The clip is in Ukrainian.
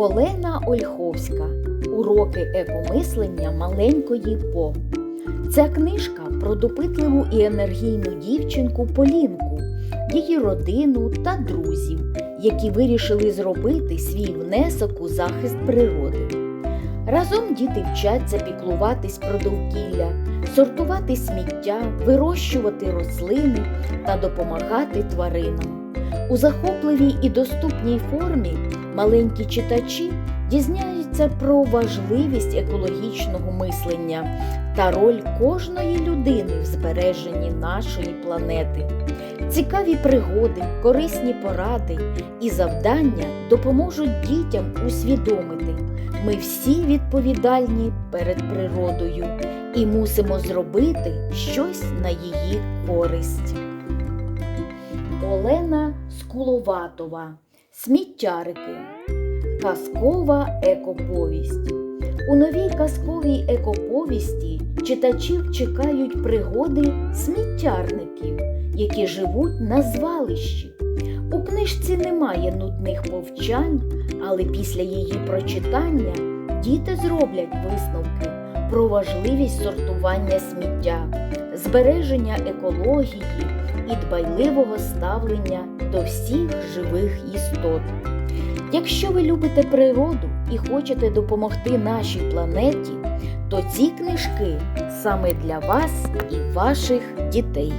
Олена Ольховська. Уроки екомислення маленької По. Ця книжка про допитливу і енергійну дівчинку Полінку, її родину та друзів, які вирішили зробити свій внесок у захист природи. Разом діти вчаться піклуватись про довкілля, сортувати сміття, вирощувати рослини та допомагати тваринам. У захопливій і доступній формі маленькі читачі дізняються про важливість екологічного мислення та роль кожної людини в збереженні нашої планети. Цікаві пригоди, корисні поради і завдання допоможуть дітям усвідомити. Ми всі відповідальні перед природою і мусимо зробити щось на її користь. Олена Скуловатова Сміттярики. Казкова екоповість. У новій казковій екоповісті читачів чекають пригоди сміттярників, які живуть на звалищі. У книжці немає нудних повчань, але після її прочитання діти зроблять висновки про важливість сортування сміття, збереження екології і дбайливого ставлення до всіх живих істот. Якщо ви любите природу і хочете допомогти нашій планеті, то ці книжки саме для вас і ваших дітей.